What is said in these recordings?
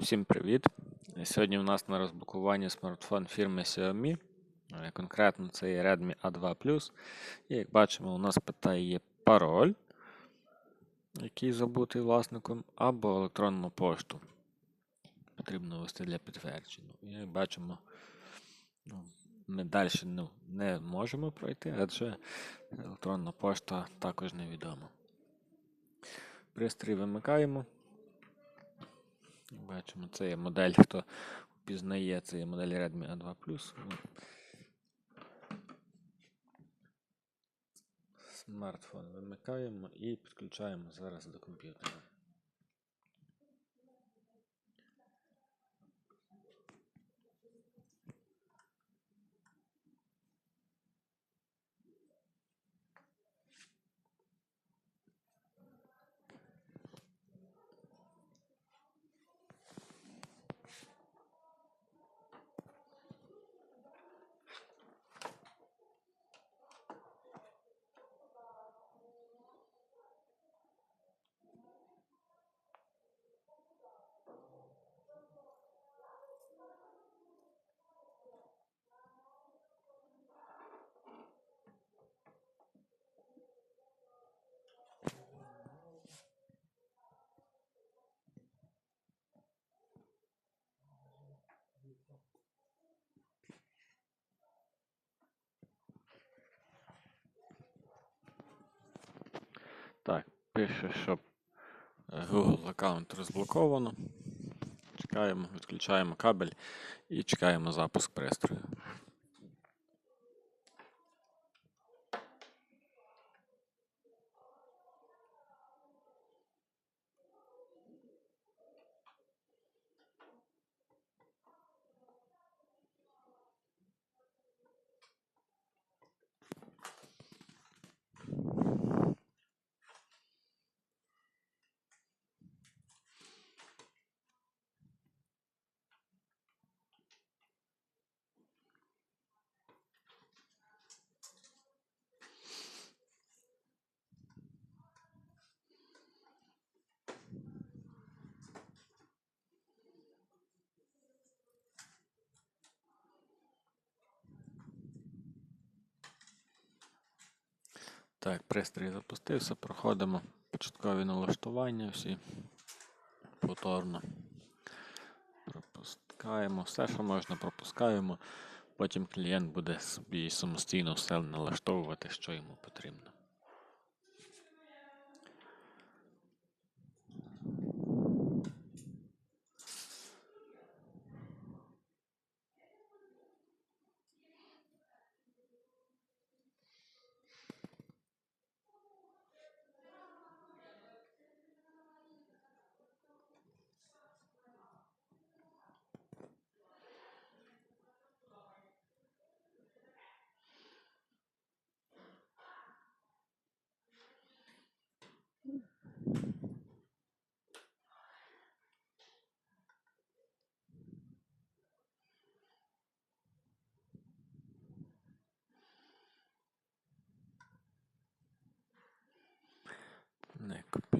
Всім привіт! Сьогодні у нас на розблокуванні смартфон фірми Xiaomi. Е, Конкретно це є Redmi A2 І як бачимо, у нас питає пароль, який забутий власником, або електронну пошту. Потрібно ввести для підтвердження. І як бачимо, ну, ми далі ну, не можемо пройти, адже електронна пошта також невідома. Пристрій вимикаємо. Бачимо, це є модель, хто впізнає, це є модель Redmi A2 Ну, Смартфон вимикаємо і підключаємо зараз до комп'ютера. Так, пише, що е, Google аккаунт розблоковано. Чекаємо, відключаємо кабель і чекаємо запуск пристрою. Так, пристрій запустився, проходимо початкові налаштування всі повторно. Пропускаємо все, що можна, пропускаємо. Потім клієнт буде собі самостійно все налаштовувати, що йому потрібно.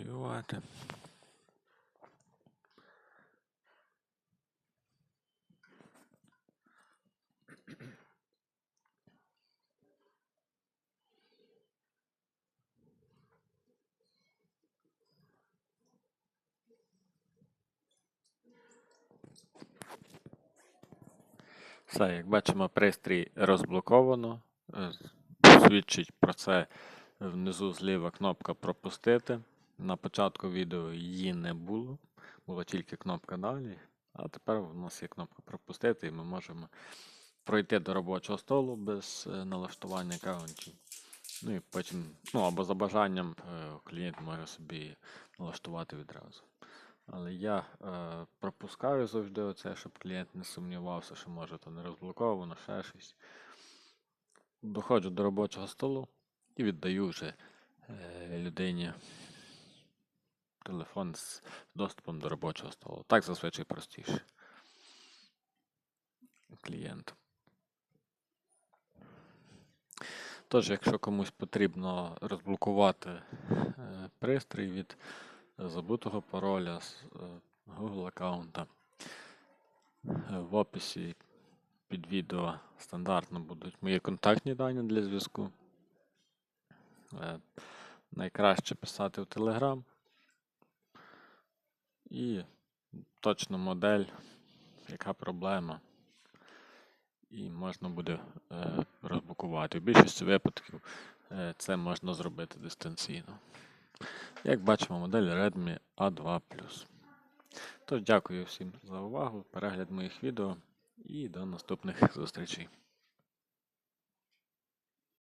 Не копіювати. Все, як бачимо, пристрій розблоковано. Е, Свідчить про це внизу зліва кнопка пропустити. На початку відео її не було, була тільки кнопка далі. А тепер у нас є кнопка пропустити, і ми можемо пройти до робочого столу без е, налаштування аккаунтів. Ну і потім, ну або за бажанням е, клієнт може собі налаштувати відразу. Але я е, пропускаю завжди оце, щоб клієнт не сумнівався, що може то не розблоковано, ще щось. Доходжу до робочого столу і віддаю вже е, людині телефон з доступом до робочого столу. Так зазвичай простіше. Клієнт. Тож, якщо комусь потрібно розблокувати е, пристрій від забутого пароля з е, Google аккаунта, Е, В описі під відео стандартно будуть мої контактні дані для зв'язку. Найкраще писати в Telegram. І точно модель, яка проблема. І можна буде е, розблокувати. В більшості випадків е, це можна зробити дистанційно. Як бачимо, модель Redmi A2 Тож дякую всім за увагу, перегляд моїх відео і до наступних зустрічей.